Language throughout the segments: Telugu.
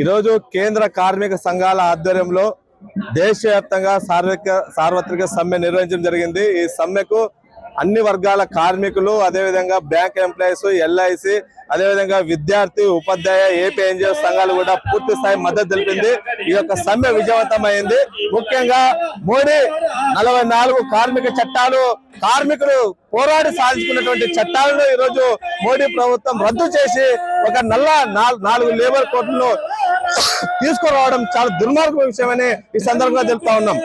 ఈరోజు కేంద్ర కార్మిక సంఘాల ఆధ్వర్యంలో దేశవ్యాప్తంగా సార్వత్రిక సార్వత్రిక సమ్మె నిర్వహించడం జరిగింది. ఈ సమ్మెకు అన్ని వర్గాల కార్మికులు అదేవిధంగా బ్యాంక్ ఎంప్లాయీస్ ఎల్ఐసి అదేవిధంగా విద్యార్థి ఉపాధ్యాయ ఏపీ ఎన్జిఓ సంఘాలు కూడా పూర్తి స్థాయి మద్దతు తెలిపింది. ఈ యొక్క సమ్మె విజయవంతమైంది. ముఖ్యంగా మోడీ నలభై నాలుగు కార్మిక చట్టాలు కార్మికులు పోరాడి సాధించుకున్నటువంటి చట్టాలను ఈ రోజు మోడీ ప్రభుత్వం రద్దు చేసి ఒక నల్ల నాలుగు లేబర్ కోర్టులను తీసుకురావడం చాలా దుర్మార్గ విషయమని ఈ సందర్భంగా చెప్తా ఉన్నాం.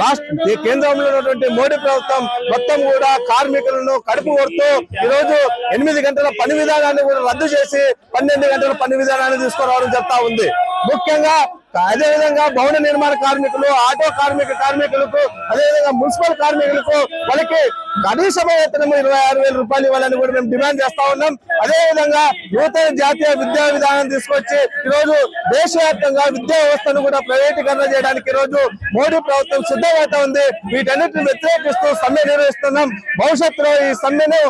రాష్ట్ర ఈ కేంద్రంలో ఉన్నటువంటి మోడీ ప్రభుత్వం మొత్తం కూడా కార్మికులను కడుపు కొడుతూ ఈ రోజు ఎనిమిది గంటల పని విధానాన్ని కూడా రద్దు చేసి పన్నెండు గంటల పని విధానాన్ని తీసుకురావడం చెప్తా ఉంది. ముఖ్యంగా అదే విధంగా భవన నిర్మాణ కార్మికులు ఆటో కార్మిక కార్మికులకు అదేవిధంగా మున్సిపల్ కార్మికులకు వాళ్ళకి కనీస వేతనం ఇరవై ఆరు వేల రూపాయలు ఇవ్వాలని కూడా మేము డిమాండ్ చేస్తా ఉన్నాం. అదే విధంగా నూతన జాతీయ విద్యా విధానం తీసుకొచ్చి ఈ రోజు దేశవ్యాప్తంగా విద్యా వ్యవస్థను కూడా ప్రైవేటీకరణ చేయడానికి ఈరోజు రోజు మోడీ ప్రభుత్వం సిద్ధమవుతా ఉంది. వీటన్నిటిని వ్యతిరేకిస్తూ సమ్మె నిర్వహిస్తున్నాం. భవిష్యత్తులో ఈ సమ్మెను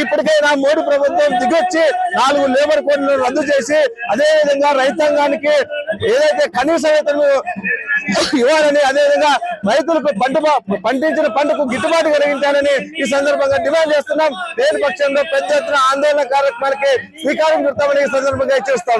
ఇప్పటికైనా మోడీ ప్రభుత్వం దిగొచ్చి నాలుగు లేబర్ కోడ్లను రద్దు చేసి అదే విధంగా రైతాంగానికి ఏదైతే కనీస వేతనం ఇవ్వాలని అదేవిధంగా రైతులకు పంట పండించిన పంటకు గిట్టుబాటు కలిగించాలని ఈ సందర్భంగా డిమాండ్ చేస్తున్నాం. లేని పక్షంలో పెద్ద ఎత్తున ఆందోళన కార్యక్రమానికి శ్రీకారం చుడతామని ఈ సందర్భంగా హెచ్చరిస్తా.